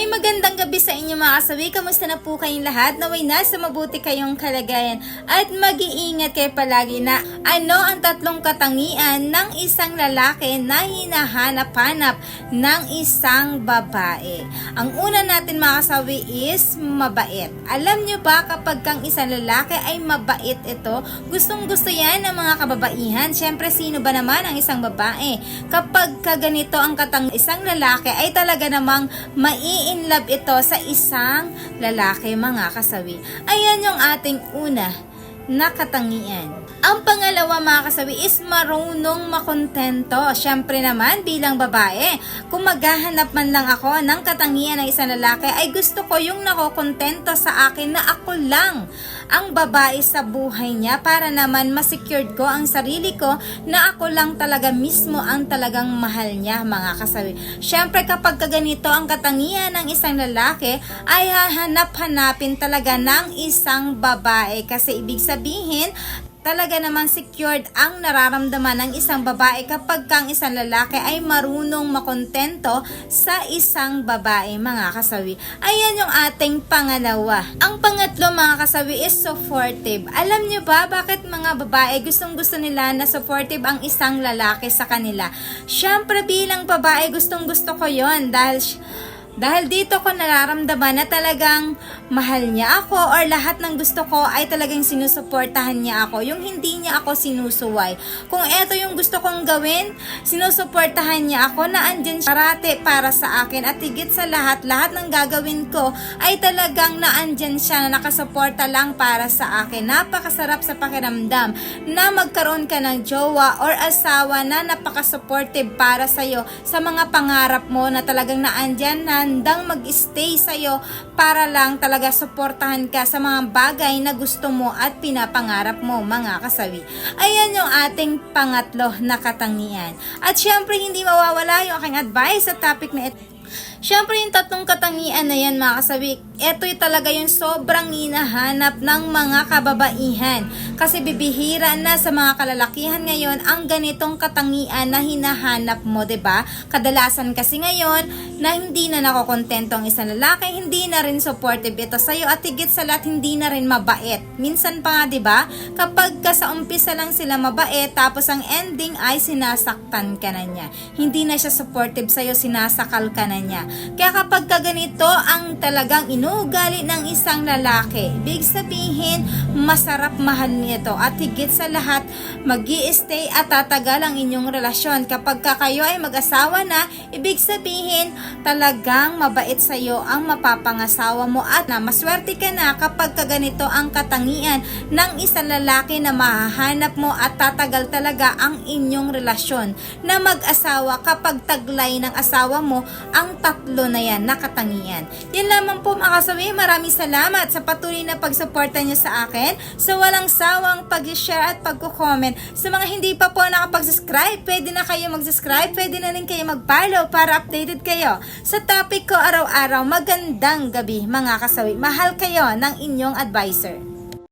Ay magandang gabi sa inyo mga kasawi. Kamusta na po kayong lahat? Naway nasa mabuti kayong kalagayan. At mag-iingat kayo palagi na ano ang tatlong katangian ng isang lalaki na hinahanap-hanap ng isang babae. Ang una natin mga kasawi is mabait. Alam nyo ba kapag kang isang lalaki ay mabait ito, gustong gusto yan ng mga kababaihan. Siyempre sino ba naman ang isang babae? Kapag kaganito ang katang isang lalaki ay talaga namang mai-in love ito sa isang lalaki mga kasawi. Ayan yung ating una na katangian. Ang pangalawa mga kasawi is marunong makontento. Siyempre naman bilang babae, kung maghahanap man lang ako ng katangian ng isang lalaki ay gusto ko yung nakokontento sa akin na ako lang ang babae sa buhay niya para naman masecured ko ang sarili ko na ako lang talaga mismo ang talagang mahal niya mga kasawi. Siyempre kapag kaganito ang katangian ng isang lalaki ay hahanap-hanapin talaga ng isang babae kasi ibig sabihin talaga naman secured ang nararamdaman ng isang babae kapag kang isang lalaki ay marunong makontento sa isang babae mga kasawi. Ayan yung ating pangalawa. Ang pangatlo mga kasawi is supportive. Alam nyo ba bakit mga babae gustong gusto nila na supportive ang isang lalaki sa kanila? Syempre bilang babae gustong gusto ko yon dahil dahil dito ko nararamdaman na talagang mahal niya ako or lahat ng gusto ko ay talagang sinusuportahan niya ako. Yung hindi niya ako sinusuway. Kung eto yung gusto kong gawin, sinusuportahan niya ako na andyan parate para sa akin. At higit sa lahat, lahat ng gagawin ko ay talagang naandyan siya na nakasuporta lang para sa akin. Napakasarap sa pakiramdam na magkaroon ka ng jowa or asawa na napaka-supportive para sa'yo sa mga pangarap mo na talagang naandyan na handang mag-stay sa'yo para lang talaga suportahan ka sa mga bagay na gusto mo at pinapangarap mo mga kasawi. Ayan yung ating pangatlo na katangian. At syempre hindi mawawala yung aking advice sa topic na ito. Syempre yung tatlong katangian na yan mga kasabi, ito'y talaga yung sobrang hinahanap ng mga kababaihan. Kasi bibihira na sa mga kalalakihan ngayon ang ganitong katangian na hinahanap mo, 'di ba? Kadalasan kasi ngayon na hindi na nakokontento ang isang lalaki, hindi na rin supportive ito sa'yo at higit sa lahat hindi na rin mabait. Minsan pa nga, 'di ba? Kapag ka sa umpisa lang sila mabait tapos ang ending ay sinasaktan ka na niya. Hindi na siya supportive sa'yo, sinasakal ka na niya. Kaya kapag ka ganito ang talagang inuugali ng isang lalaki, big sabihin, masarap mahal nito at higit sa lahat, mag stay at tatagal ang inyong relasyon. Kapag ka kayo ay mag-asawa na, ibig sabihin, talagang mabait sa iyo ang mapapangasawa mo at na maswerte ka na kapag ka ganito ang katangian ng isang lalaki na mahahanap mo at tatagal talaga ang inyong relasyon na mag-asawa kapag taglay ng asawa mo ang tatlo na yan na katangian. Yan lamang po mga kasawi. Maraming salamat sa patuloy na pagsuporta niyo sa akin sa walang sawang pag-share at pag-comment. Sa mga hindi pa po nakapag-subscribe, pwede na kayo mag-subscribe, pwede na rin kayo mag-follow para updated kayo. Sa topic ko araw-araw, magandang gabi mga kasawi. Mahal kayo ng inyong advisor.